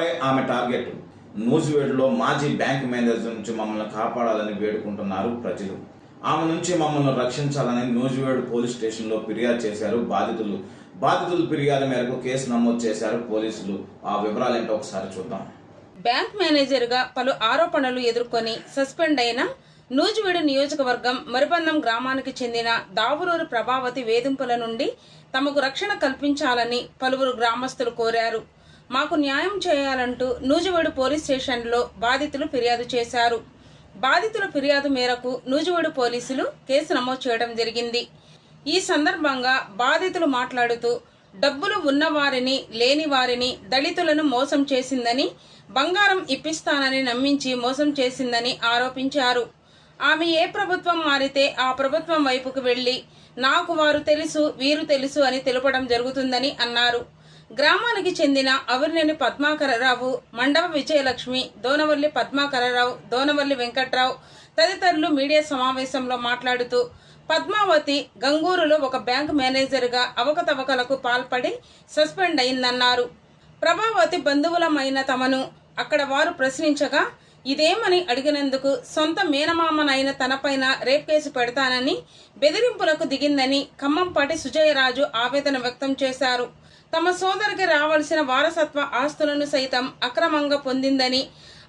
వారే ఆమె టార్గెట్. నూజివేడులో మాజీ బ్యాంక్ మేనేజర్ నుంచి మమ్మల్ని కాపాడాలని వేడుకుంటున్నారు ప్రజలు. ఆమె నుంచి మమ్మల్ని రక్షించాలని నూజివేడు పోలీస్ స్టేషన్లో ఫిర్యాదు చేశారు బాధితులు. బాధితుల ఫిర్యాదు మేరకు కేసు నమోదు చేశారు పోలీసులు. ఆ వివరాలు ఏంటో ఒకసారి చూద్దాం. బ్యాంక్ మేనేజర్గా పలు ఆరోపణలు ఎదుర్కొని సస్పెండ్ అయిన నూజివీడు నియోజకవర్గం మరిబంధం గ్రామానికి చెందిన దావురూరు ప్రభావతి వేధింపుల నుండి తమకు రక్షణ కల్పించాలని పలువురు గ్రామస్తులు కోరారు. మాకు న్యాయం చేయాలంటూ నూజివేడు పోలీస్ స్టేషన్లో బాధితులు ఫిర్యాదు చేశారు. బాధితుల ఫిర్యాదు మేరకు నూజివేడు పోలీసులు కేసు నమోదు చేయడం జరిగింది. ఈ సందర్భంగా బాధితులు మాట్లాడుతూ డబ్బులు ఉన్నవారిని లేని వారిని దళితులను మోసం చేసిందని బంగారం ఇప్పిస్తానని నమ్మించి మోసం చేసిందని ఆరోపించారు. ఆమె ఏ ప్రభుత్వం మారితే ఆ ప్రభుత్వం వైపుకు వెళ్ళి నాకు వారు తెలుసు వీరు తెలుసు అని తెలపడం జరుగుతుందని అన్నారు. గ్రామానికి చెందిన అవిరినేని పద్మాకరరావు మండవ విజయలక్ష్మి దోనవల్లి పద్మాకరరావు దోనవల్లి వెంకట్రావు తదితరులు మీడియా సమావేశంలో మాట్లాడుతూ పద్మావతి గంగూరులో ఒక బ్యాంక్ మేనేజర్గా అవకతవకలకు పాల్పడి సస్పెండ్ అయిందన్నారు. ప్రభావతి బంధువులమైన తమను అక్కడ వారు ప్రశ్నించగా ఇదేమని అడిగినందుకు సొంత మేనమామనైన తనపైన రేప్ కేసు పెడతానని బెదిరింపులకు దిగిందని ఖమ్మంపాటి సుజయరాజు ఆవేదన వ్యక్తం చేశారు. తమ సోదరికి రావాల్సిన వారసత్వ ఆస్తులను సైతం అక్రమంగా పొందిందని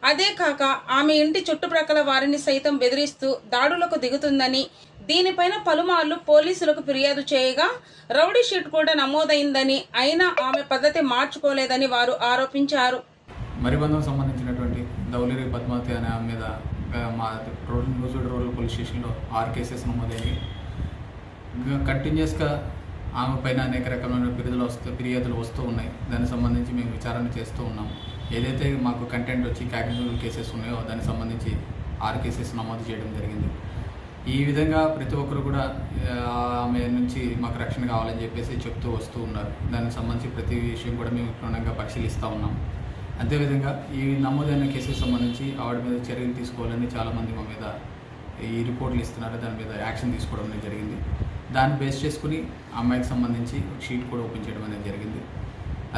అదే కాక ఆమె ఇంటి చుట్టుప్రక్కల వారిని సైతం బెదిరిస్తూ దాడులకు దిగుతుందని దీనిపైన పలుమార్లు పోలీసులకు ఫిర్యాదు చేయగా రౌడీ షీట్ కూడా నమోదైందని అయినా ఆమె పద్ధతి మార్చుకోలేదని వారు ఆరోపించారు. మరిబంధం సంబంధించినటువంటి దౌలిరి పద్మావతి అనే ఆమె మీద మా రోడ్ న్యూస్ రోడ్ పోలీస్ స్టేషన్లో ఆరు కేసెస్ నమోదయ్యాయి కంటిన్యూస్గా ఆమె పైన అనేక రకమైన ఫిర్యాదులు వస్తూ ఫిర్యాదులు వస్తూ ఉన్నాయి. దానికి సంబంధించి మేము విచారణ చేస్తూ ఉన్నాం. ఏదైతే మాకు కంటెంట్ వచ్చి క్యాగ్నిజబుల్ కేసెస్ ఉన్నాయో దానికి సంబంధించి ఆరు కేసెస్ నమోదు చేయడం జరిగింది. ఈ విధంగా ప్రతి ఒక్కరు కూడా ఆమె నుంచి మాకు రక్షణ కావాలని చెప్పేసి చెప్తూ వస్తూ ఉన్నారు. దానికి సంబంధించి ప్రతి విషయం కూడా మేము క్షుణ్ణంగా పరిశీలిస్తూ ఉన్నాం. అదేవిధంగా ఈ నమోదైన కేసుకు సంబంధించి ఆవిడ మీద చర్యలు తీసుకోవాలని చాలామంది మా మీద ఈ రిపోర్ట్లు ఇస్తున్నారు. దాని మీద యాక్షన్ తీసుకోవడం అనేది జరిగింది. దాన్ని బేస్ చేసుకుని ఆ అమ్మాయికి సంబంధించి షీట్ కూడా ఓపెన్ చేయడం అనేది జరిగింది.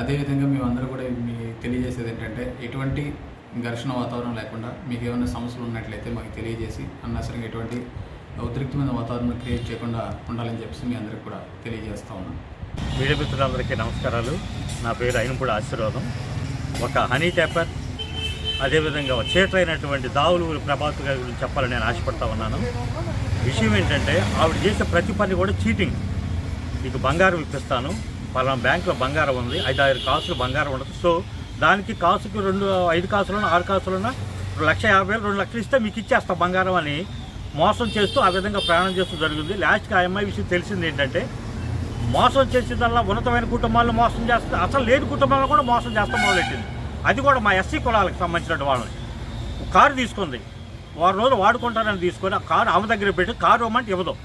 అదేవిధంగా మేము అందరూ కూడా మీ తెలియజేసేది ఏంటంటే ఎటువంటి ఘర్షణ వాతావరణం లేకుండా మీకు ఏమైనా సమస్యలు ఉన్నట్లయితే మాకు తెలియజేసి అనవసరంగా ఎటువంటి ఉద్రిక్తమైన వాతావరణం క్రియేట్ చేయకుండా ఉండాలని చెప్పేసి మీ అందరికి కూడా తెలియజేస్తా ఉన్నాం. మీడియా మిత్రులందరికీ నమస్కారాలు. నా పేరు అయినప్పుడు ఆశీర్వాదం. ఒక హనీ టెపర్ అదేవిధంగా చేతులైనటువంటి దావులు ప్రభాత్ గారి గురించి చెప్పాలని నేను ఆశపడతా ఉన్నాను. విషయం ఏంటంటే ఆవిడ చేసే ప్రతి పని కూడా చీటింగ్. మీకు బంగారం ఇప్పిస్తాను. పలానా బ్యాంకులో బంగారం ఉంది. ఐదు ఆరు కాసులు బంగారం ఉండదు. సో దానికి కాసుకు రెండు ఐదు కాసులను ఆరు కాసులను లక్ష యాభై వేలు రెండు లక్షలు ఇస్తే మీకు ఇచ్చేస్తా బంగారం అని మోసం చేస్తూ ఆ విధంగా ప్రయాణం చేస్తూ జరుగుతుంది లాస్ట్కి ఆ అమ్మాయి విషయం తెలిసింది ఏంటంటే మోసం చేసేదల్లా ఉన్నతమైన కుటుంబాలను మోసం చేస్తే అసలు లేని కుటుంబాలను కూడా మోసం చేస్తాం మొదలెట్టింది. అది కూడా మా ఎస్సీ కులాలకు సంబంధించిన వాళ్ళని. కారు తీసుకుంది. వారం రోజులు వాడుకుంటానని తీసుకొని ఆ కారు ఆమె దగ్గర పెట్టి కారు ఇవ్వమంటే ఇవ్వదు.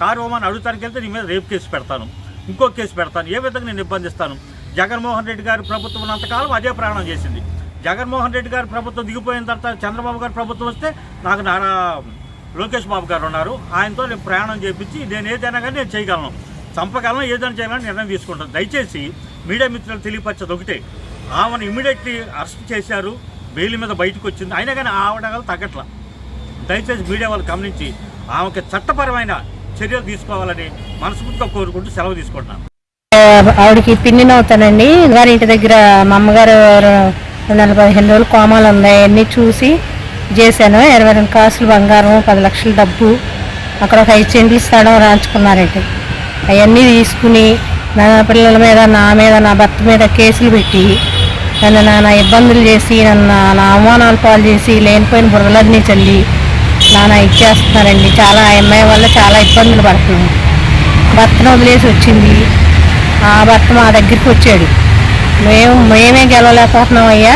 కారు ఇవ్వమని అడుగుతానికి వెళ్తే నీ మీద రేపు కేసు పెడతాను. ఇంకో కేసు పెడతాను. ఏ విధంగా నేను ఇబ్బందిస్తాను? జగన్మోహన్ రెడ్డి గారి ప్రభుత్వం ఉన్నంతకాలం అదే ప్రయాణం చేసింది. జగన్మోహన్ రెడ్డి గారి ప్రభుత్వం దిగిపోయిన తర్వాత చంద్రబాబు గారి ప్రభుత్వం వస్తే నాకు నారా లోకేష్ బాబు గారు ఉన్నారు. ఆయనతో నేను ప్రయాణం చేపించి నేను ఏదైనా కానీ నేను చేయగలను. చంపగలను ఏదైనా చేయాలని నిర్ణయం తీసుకుంటాను. దయచేసి మీడియా మిత్రులు తెలియపరచదు ఒకటే. ఆమెను ఇమీడియట్లీ అరెస్ట్ చేశారు బెయిల్ మీద బయటకు వచ్చింది. అయినా కానీ ఆవిడ తగ్గట్ల. దయచేసి మీడియా వాళ్ళు గమనించి ఆమెకి చట్టపరమైన చర్యలు తీసుకోవాలని మనస్ఫూర్తిగా కోరుకుంటూ సెలవు తీసుకుంటున్నాను. ఆవిడకి పిన్నిని అవుతానండి. గారి ఇంటి దగ్గర మా అమ్మగారు రెండు వందల పదిహేను రోజులు కోమాలు ఉన్నాయి అన్నీ చూసి చేశాను. ఇరవై రెండు కాసులు బంగారం పది లక్షల డబ్బు అక్కడ ఒక ఐదు చెండ్లు స్థలం రాంచుకున్నారండి అవన్నీ తీసుకుని నా పిల్లల మీద నా మీద నా భర్త మీద కేసులు పెట్టి నన్ను నానా ఇబ్బందులు చేసి నన్ను నా అవమానాలు పాలు చేసి లేనిపోయిన బుర్రలన్నీ చల్లి నానా ఇచ్చేస్తున్నారండి. చాలా ఆ అమ్మాయి వల్ల చాలా ఇబ్బందులు పడుతున్నాం. భర్తను వదిలేసి వచ్చింది. ఆ భర్త మా దగ్గరికి వచ్చాడు. మేము మేమే గెలవలేకపోతున్నాం అయ్యా.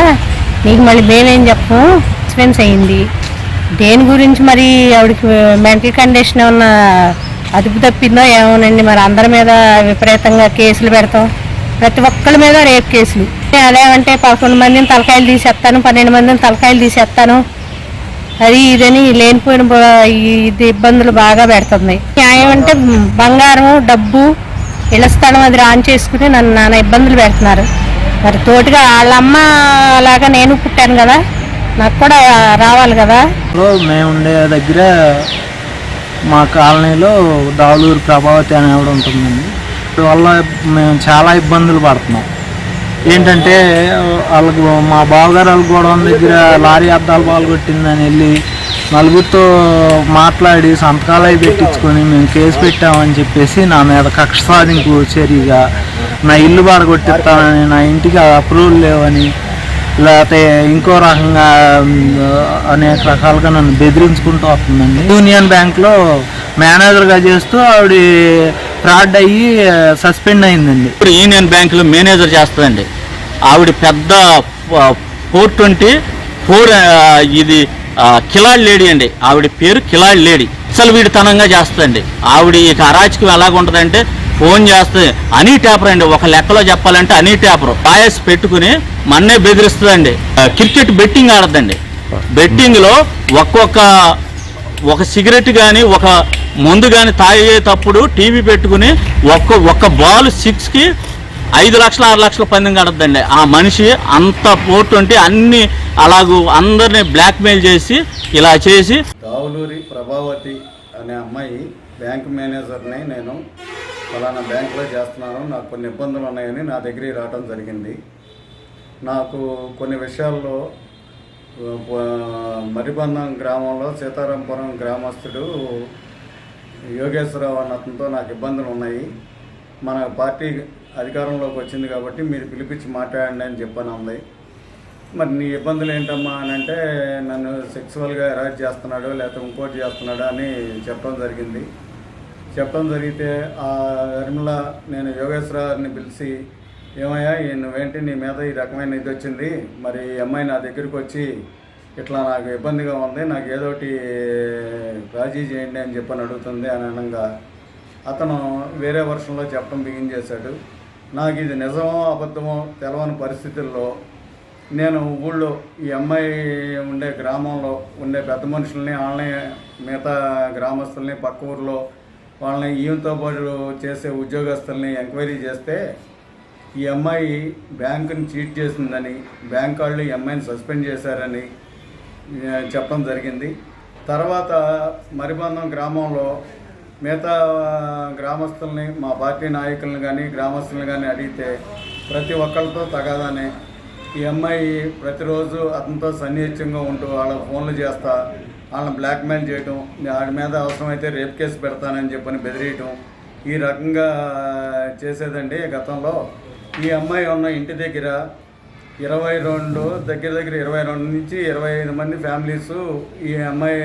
నీకు మళ్ళీ మేమేం చెప్పము? ఎక్స్పెన్స్ అయింది. దేని గురించి మరి ఆవిడకి మెంటల్ కండిషన్ ఏమన్నా అదుపు తప్పిందో ఏమోనండి. మరి అందరి మీద విపరీతంగా కేసులు పెడతాం. ప్రతి ఒక్కరి మీద రేప్ కేసులు. అదేమంటే పదకొండు మందిని తలకాయలు తీసేస్తాను పన్నెండు మందిని తలకాయలు తీసేస్తాను. అది ఇదని లేనిపోయిన ఇది ఇబ్బందులు బాగా పెడుతుంది న్యాయం అంటే బంగారం డబ్బు ఇళ్ళ స్థలం అది రాన్ చేసుకుని నన్ను నాన్న ఇబ్బందులు పెడుతున్నారు. మరి తోటిగా వాళ్ళమ్మ లాగా నేను పుట్టాను కదా నాకు కూడా రావాలి కదా. మేము ఉండే దగ్గర మా కాలనీలో దావులూరు ప్రభావతి అని ఆవిడ ఉంటుందండి. వల్ల మేము చాలా ఇబ్బందులు పడుతున్నాం. ఏంటంటే వాళ్ళకు మా బావగారు వాళ్ళ గోడౌన్ దగ్గర లారీ అద్దాలు పాల్గొట్టిందని వెళ్ళి నలుగురితో మాట్లాడి సంతకాలు అవి పెట్టించుకొని మేము కేసు పెట్టామని చెప్పేసి నా మీద కక్ష సాధింపు చర్యగా నా ఇల్లు బాడగొట్టిస్తానని నా ఇంటికి అప్రూవల్ లేవని లేకపోతే ఇంకో రకంగా అనేక రకాలుగా నన్ను బెదిరించుకుంటూ వస్తుందండి. యూనియన్ బ్యాంక్లో మేనేజర్గా చేస్తూ ఆవిడ ఫ్రాడ్ అయ్యి సస్పెండ్ అయిందండి. ఇప్పుడు యూనియన్ బ్యాంకులో మేనేజర్ చేస్తుందండి. ఆవిడ పెద్ద ఫోర్ ట్వంటీ ఫోర్ ఇది కిలాడ్ లేడీ అండి. ఆవిడ పేరు కిలాడ్ లేడీ. అసలు వీడితనంగా చేస్తుందండి. ఆవిడ ఇక అరాచకం ఎలాగుంటుందంటే ఫోన్ చేస్తుంది అనీ ట్యాపర్ అండి ఒక లెక్కలో చెప్పాలంటే అనీ ట్యాపర్. పాయస్ పెట్టుకుని మన్నే బెదిరిస్తుందండి. Cricket betting ఆడద్దండి. బెట్టింగ్లో ఒక్కొక్క ఒక సిగరెట్ కానీ ఒక ముందుగానే తాగేటప్పుడు టీవీ పెట్టుకుని ఒక్క ఒక్క బాల్ సిక్స్కి ఐదు లక్షల ఆరు లక్షల పందెం కడద్దండి ఆ మనిషి అంత పోటు అంటే అన్ని అలాగూ అందరినీ బ్లాక్మెయిల్ చేసి ఇలా చేసి దావులూరి ప్రభావతి అనే అమ్మాయి బ్యాంక్ మేనేజర్ని నేను ఫలానా బ్యాంకులో చేస్తున్నాను. నాకు కొన్ని ఇబ్బందులు ఉన్నాయని నా దగ్గరికి రావడం జరిగింది. నాకు కొన్ని విషయాల్లో మరిబంధం గ్రామంలో సీతారాంపురం గ్రామస్తుడు యోగేశ్వరరావు అన్న అతనితో నాకు ఇబ్బందులు ఉన్నాయి. మన పార్టీ అధికారంలోకి వచ్చింది కాబట్టి మీరు పిలిపించి మాట్లాడండి అని చెప్పని ఉంది. మరి నీ ఇబ్బందులు ఏంటమ్మా అని అంటే నన్ను సెక్సువల్గా అరాజ్ చేస్తున్నాడు లేకపోతే ఇంకోటి చేస్తున్నాడు అని చెప్పడం జరిగింది. చెప్పడం జరిగితే ఆ నిర్మల నేను యోగేశ్వరాన్ని పిలిచి ఏమయ్యా నువ్వేంటి నీ మీద ఈ రకమైన ఇది వచ్చింది? మరి ఈ అమ్మాయి నా దగ్గరికి వచ్చి ఇట్లా నాకు ఇబ్బందిగా ఉంది నాకు ఏదోటి రాజీ చేయండి అని చెప్పని అడుగుతుంది అని అనగా అతను వేరే వర్షంలో చెప్పడం బిగించేశాడు నాకు ఇది నిజమో అబద్ధమో తెలవని పరిస్థితుల్లో నేను ఊళ్ళో ఈ అమ్మాయి ఉండే గ్రామంలో ఉండే పెద్ద మనుషుల్ని వాళ్ళని మిగతా గ్రామస్తుల్ని పక్క ఊర్లో వాళ్ళని ఈయంతో పాటు చేసే ఉద్యోగస్తుల్ని ఎంక్వైరీ చేస్తే ఈ అమ్మాయి బ్యాంకుని చీట్ చేసిందని బ్యాంక్ వాళ్ళు ఈ అమ్మాయిని సస్పెండ్ చేశారని చెప్పడం జరిగింది. తర్వాత మరిబంధం గ్రామంలో మిగతా గ్రామస్తుల్ని మా పార్టీ నాయకులను కానీ గ్రామస్తులను కానీ అడిగితే ప్రతి ఒక్కరితో తగాదానే ఈ అమ్మాయి ప్రతిరోజు అతనితో సన్నిహిత్యంగా ఉంటూ వాళ్ళ ఫోన్లు చేస్తా వాళ్ళని బ్లాక్మెయిల్ చేయటం వాడి మీద అవసరమైతే రేప్ కేసు పెడతానని చెప్పని బెదిరియటం ఈ రకంగా చేసేదండి గతంలో. ఈ అమ్మాయి ఉన్న ఇంటి దగ్గర ఇరవై రెండు దగ్గర దగ్గర ఇరవై రెండు నుంచి ఇరవై ఐదు మంది ఫ్యామిలీస్ ఈ అమ్మాయి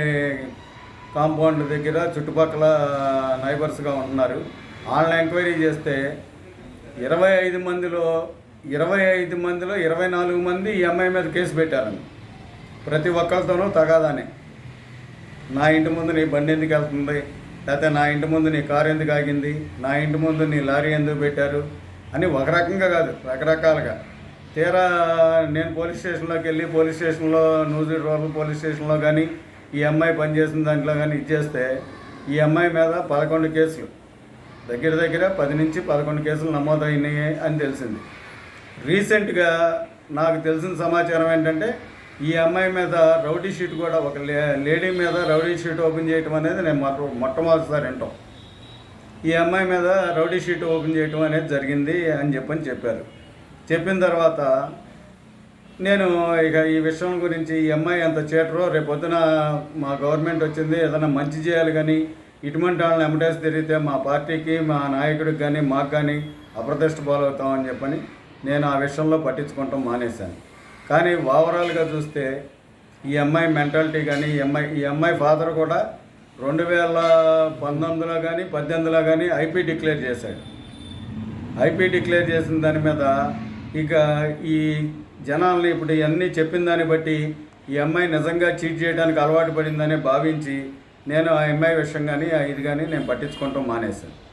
కాంపౌండ్ దగ్గర చుట్టుపక్కల నైబర్స్గా ఉంటున్నారు. వాళ్ళని ఎంక్వైరీ చేస్తే ఇరవై ఐదు మందిలో ఇరవై ఐదు మందిలో ఇరవై నాలుగు మంది ఈ అమ్మాయి మీద కేసు పెట్టారండి. ప్రతి ఒక్కరితోనూ తగాదానే. నా ఇంటి ముందు నీ బండి ఎందుకు వెళ్తుంది? లేకపోతే నా ఇంటి ముందు నీ కారు ఎందుకు ఆగింది? నా ఇంటి ముందు నీ లారీ ఎందుకు పెట్టారు? అని ఒక రకంగా కాదు రకరకాలుగా. తీరా నేను పోలీస్ స్టేషన్లోకి వెళ్ళి పోలీస్ స్టేషన్లో నూజివీడు రూరల్ పోలీస్ స్టేషన్లో కానీ ఈ అమ్మాయి పనిచేసిన దాంట్లో కానీ ఇచ్చేస్తే ఈ అమ్మాయి మీద పదకొండు కేసులు. దగ్గర దగ్గర పది నుంచి పదకొండు కేసులు నమోదైనాయి అని తెలిసింది. రీసెంట్గా నాకు తెలిసిన సమాచారం ఏంటంటే ఈ అమ్మాయి మీద రౌడీ షీట్ కూడా ఒక లే- లేడీ మీద రౌడీ షీట్ ఓపెన్ చేయటం అనేది నేను మొట్ట మొట్టమొదటిసారి వింటాం. ఈ అమ్మాయి మీద రౌడీ షీట్ ఓపెన్ చేయటం అనేది జరిగింది అని చెప్పని చెప్పారు. చెప్పిన తర్వాత నేను ఇక ఈ విషయం గురించి ఈ అమ్మాయి ఎంత చేటరో రేపొద్దున మా గవర్నమెంట్ వచ్చింది ఏదైనా మంచి చేయాలి కానీ ఇటువంటి వాళ్ళని ఎమటేసి తిరిగితే మా పార్టీకి మా నాయకుడికి కానీ మాకు కానీ అప్రతిష్ట పాలవుతామని చెప్పని నేను ఆ విషయంలో పట్టించుకోవటం మానేశాను. కానీ ఓవరాల్గా చూస్తే ఈ అమ్మాయి మెంటాలిటీ కానీ ఈ అమ్మాయి ఈ అమ్మాయి ఫాదర్ కూడా రెండు వేల పంతొమ్మిదిలో కానీ పద్దెనిమిదిలో కానీ ఐపీ డిక్లేర్ చేశాడు. ఐపీ డిక్లేర్ చేసిన దాని మీద ఇక ఈ జనాల్ని ఇప్పుడు ఇవన్నీ చెప్పిన దాన్ని బట్టి ఈ అమ్మాయి నిజంగా చీట్ చేయడానికి అలవాటు పడిందని భావించి నేను ఆ అమ్మాయి విషయం కానీ ఆ ఇది కానీ నేను పట్టించుకోవటం మానేశాను.